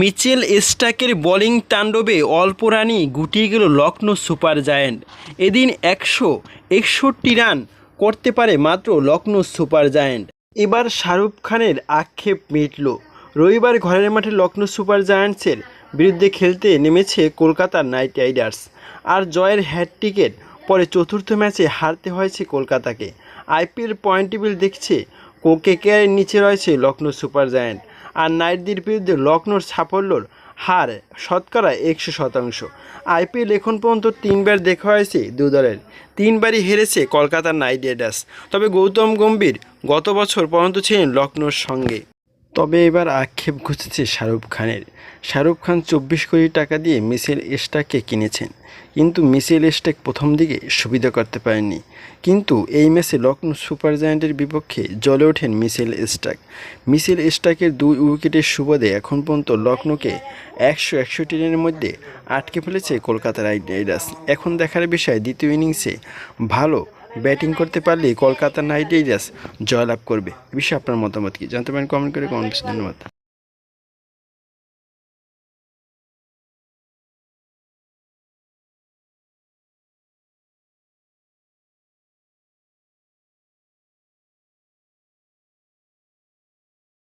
Mitchell স্টাকের bowling তাণ্ডবে অল্প রানই গুটিয়ে গেল লখনৌ সুপার জায়ান্ট। এদিন একশো একষট্টি রান করতে পারে মাত্র লখনৌ সুপার জায়ান্ট। এবার শাহরুখ খানের আক্ষেপ মিটল। রবিবার ঘরের মাঠে লখনৌ সুপার জায়ান্টসের বিরুদ্ধে খেলতে নেমেছে কলকাতার নাইট রাইডার্স। আর জয়ের হ্যাটটিকের পরে চতুর্থ ম্যাচে হারতে হয়েছে কলকাতাকে। আইপিএল পয়েন্ট টেবিল দেখছে কেকেআরের নিচে রয়েছে লখনৌ সুপার জায়ান্ট। আর নাইটদের বিরুদ্ধে লখনৌর সাফল্যর হার শতকরা একশো শতাংশ। আইপিএল এখন পর্যন্ত তিনবার দেখা হয়েছে দু দলের। তিনবারই হেরেছে কলকাতার নাইট রাইডার্স। তবে গৌতম গম্ভীর গত বছর পর্যন্ত ছিলেন লখনৌর সঙ্গে। তবে এবার আক্ষেপ ঘুচেছে শাহরুখ খানের। শাহরুখ খান চব্বিশ কোটি টাকা দিয়ে মিসেল স্টাককে কিনেছেন। কিন্তু মিসেল স্টাক প্রথম দিকে সুবিধা করতে পারেননি। কিন্তু এই ম্যাচে লখনৌ সুপার জায়ান্টের বিপক্ষে জ্বলে ওঠেন মিসেল স্টাক মিসেল স্টাকের দুই উইকেটের সুবাদে এখন পর্যন্ত লখনৌকে একশো একষট্টি রানের মধ্যে আটকে ফেলেছে কলকাতা রাইডার্স। এখন দেখার বিষয় দ্বিতীয় ইনিংসে ভালো ব্যাটিং করতে পারলে কলকাতা নাইট রাইডার্স জয়লাভ করবে। এ বিষয়ে আপনার মতামত কি? জানতে পারেন কমেন্ট করে কমেন্ট ধন্যবাদ।